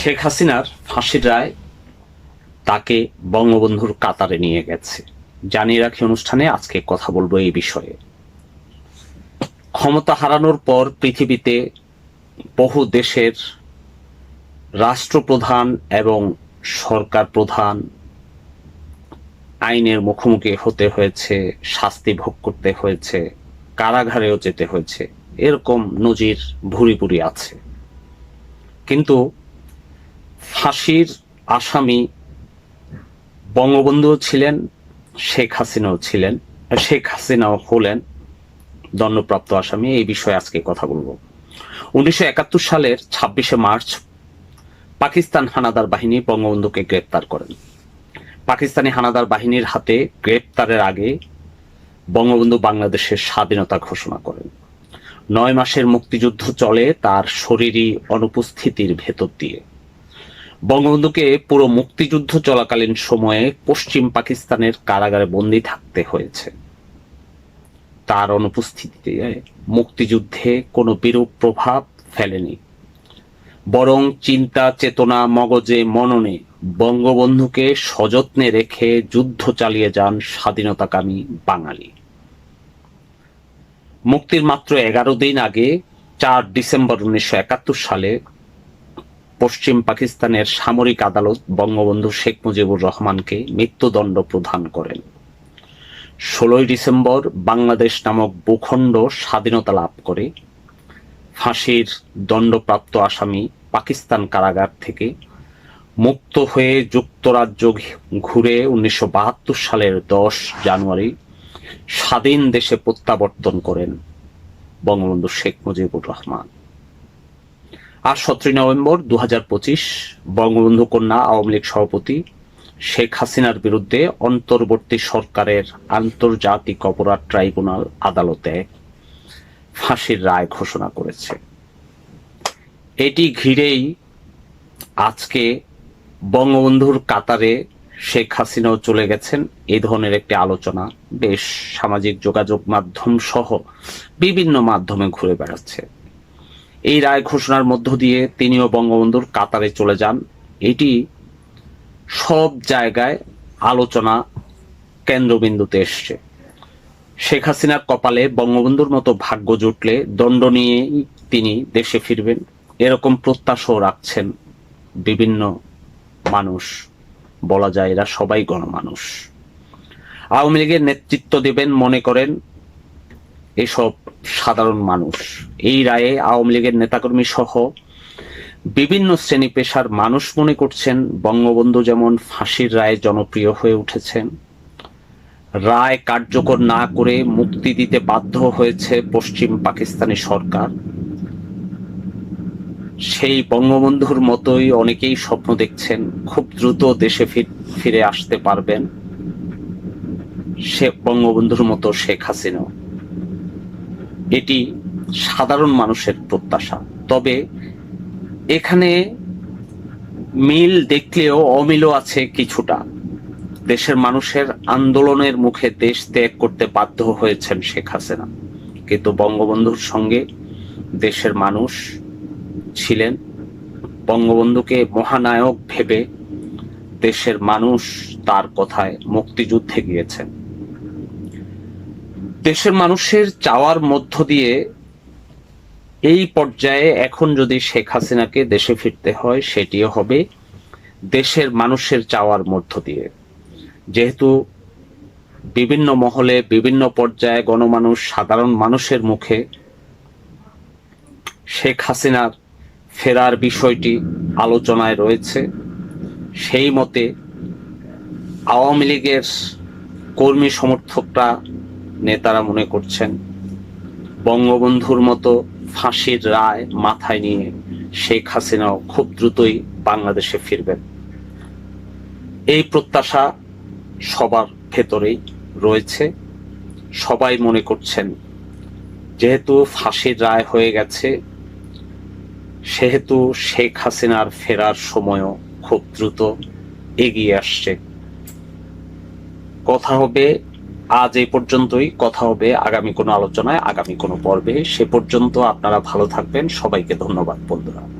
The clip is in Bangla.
শেখ হাসিনার ফাঁসির রায় তাকে বঙ্গবন্ধুর কাতারে নিয়ে গেছে। জানিয়ে রাখি অনুষ্ঠানে আজকে কথা বলব এই বিষয়ে। ক্ষমতা হারানোর পর পৃথিবীতে বহু দেশের রাষ্ট্রপ্রধান এবং সরকার প্রধান আইনের মুখোমুখি হতে হয়েছে, শাস্তি ভোগ করতে হয়েছে, কারাগারেও যেতে হয়েছে, এরকম নজির ভুরি ভুরি আছে। কিন্তু ফাঁসির আসামি বঙ্গবন্ধু ছিলেন, শেখ হাসিনাও ছিলেন, শেখ হাসিনাও হলেন দণ্ডপ্রাপ্ত আসামি। এই বিষয়ে আজকে কথা বলব। উনিশশো একাত্তর সালের ছাব্বিশে মার্চ পাকিস্তান হানাদার বাহিনী বঙ্গবন্ধুকে গ্রেপ্তার করেন। পাকিস্তানি হানাদার বাহিনীর হাতে গ্রেপ্তারের আগে বঙ্গবন্ধু বাংলাদেশের স্বাধীনতা ঘোষণা করেন। নয় মাসের মুক্তিযুদ্ধ চলে তার শরীরী অনুপস্থিতির ভেতর দিয়ে। বঙ্গবন্ধুকে পুরো মুক্তিযুদ্ধ চলাকালীন সময়ে পশ্চিম পাকিস্তানের কারাগারে বন্দী থাকতে হয়েছে। তার অনুপস্থিতিতে মুক্তিযুদ্ধে কোনো বিরূপ প্রভাব ফেলেনি। বরং চিন্তা, চেতনা, মগজে, মননে বঙ্গবন্ধুকে সযত্নে রেখে যুদ্ধ চালিয়ে যান স্বাধীনতাকামী বাঙালি। মুক্তির মাত্র এগারো দিন আগে, চার ডিসেম্বর উনিশশো একাত্তর সালে পশ্চিম পাকিস্তানের সামরিক আদালত বঙ্গবন্ধু শেখ মুজিবুর রহমানকে মৃত্যুদণ্ড প্রদান করেন। ষোলোই ডিসেম্বর বাংলাদেশ নামক ভূখণ্ড স্বাধীনতা লাভ করে। ফাঁসির দণ্ডপ্রাপ্ত আসামি পাকিস্তান কারাগার থেকে মুক্ত হয়ে যুক্তরাজ্য ঘুরে উনিশশো বাহাত্তর সালের দশ জানুয়ারি স্বাধীন দেশে প্রত্যাবর্তন করেন বঙ্গবন্ধু শেখ মুজিবুর রহমান। আর সতেরোই নভেম্বর দু হাজার পঁচিশ বঙ্গবন্ধু কন্যা আওয়ামী লীগ সভাপতি শেখ হাসিনার বিরুদ্ধে অন্তর্বর্তী সরকারের আন্তর্জাতিক অপরাধ ট্রাইব্যুনাল আদালতে ফাঁসির রায় ঘোষণা করেছে। এটি ঘিরেই আজকে বঙ্গবন্ধুর কাতারে শেখ হাসিনাও চলে গেছেন। এই ধরনের একটি আলোচনা বেশ সামাজিক যোগাযোগ মাধ্যম সহ বিভিন্ন মাধ্যমে ঘুরে বেড়াচ্ছে। এই রায় ঘোষণার মধ্য দিয়ে তিনিও বঙ্গবন্ধুর কাতারে চলে যান। এটি সব জায়গায় আলোচনা কেন্দ্রবিন্দুতে এসছে। শেখ হাসিনার কপালে বঙ্গবন্ধুর মতো ভাগ্য জুটলে দণ্ড নিয়েই তিনি দেশে ফিরবেন। এরকম প্রত্যাশাও রাখছেন বিভিন্ন মানুষ। বলা যায় এরা সবাই গণমানুষ। আওয়ামী লীগের নেতৃত্ব দেবেন মনে করেন এসব সাধারণ মানুষ। এই রায়ে আওয়ামী লীগের নেতাকর্মী সহ বিভিন্ন শ্রেণি পেশার মানুষ মনে করছেন বঙ্গবন্ধু যেমন ফাঁসির রায়ে জনপ্রিয় হয়ে উঠেছেন। রায় কার্যকর না করে মুক্তি দিতে বাধ্য হয়েছে পশ্চিম পাকিস্তানি সরকার। সেই বঙ্গবন্ধুর মতোই অনেকেই স্বপ্ন দেখছেন, খুব দ্রুত দেশে ফিরে আসতে পারবেন সে বঙ্গবন্ধুর মতো শেখ হাসিনা এটি সাধারণ মানুষের প্রত্যাশা। তবে এখানে মিল দেখলেও অমিলও আছে কিছুটা। দেশের মানুষের আন্দোলনের মুখে দেশ ত্যাগ করতে বাধ্য হয়েছেন শেখ হাসিনা। কিন্তু বঙ্গবন্ধুর সঙ্গে দেশের মানুষ ছিলেন। বঙ্গবন্ধুকে মহানায়ক ভেবে দেশের মানুষ তার কথায় মুক্তিযুদ্ধে গিয়েছেন। দেশের মানুষের চাওয়ার মধ্য দিয়ে এই পর্যায়ে এখন যদি শেখ হাসিনাকে দেশে ফিরতে হয়, সেটিও হবে দেশের মানুষের চাওয়ার মধ্য দিয়ে। যেহেতু বিভিন্ন মহলে, বিভিন্ন পর্যায়ে গণমানুষ, সাধারণ মানুষের মুখে শেখ হাসিনার ফেরার বিষয়টি আলোচনায় রয়েছে, সেই মতে আওয়ামী লীগের কর্মী সমর্থকরা নেতারা মনে করছেন। বঙ্গবন্ধুর মতো ফাঁসির রায় মাথায় নিয়ে শেখ হাসিনাও খুব দ্রুতই বাংলাদেশে ফিরবেন। এই প্রত্যাশা সবার ভেতরেই রয়েছে। সবাই মনে করছেন, যেহেতু ফাঁসির রায় হয়ে গেছে, সেহেতু শেখ হাসিনার ফেরার সময়ও খুব দ্রুত এগিয়ে আসছে। কথা হবে আজ এই পর্যন্তই। কথা হবে আগামী কোনো আলোচনায়, আগামী কোনো পর্বে। সে পর্যন্ত আপনারা ভালো থাকবেন। সবাইকে ধন্যবাদ, বন্ধুরা।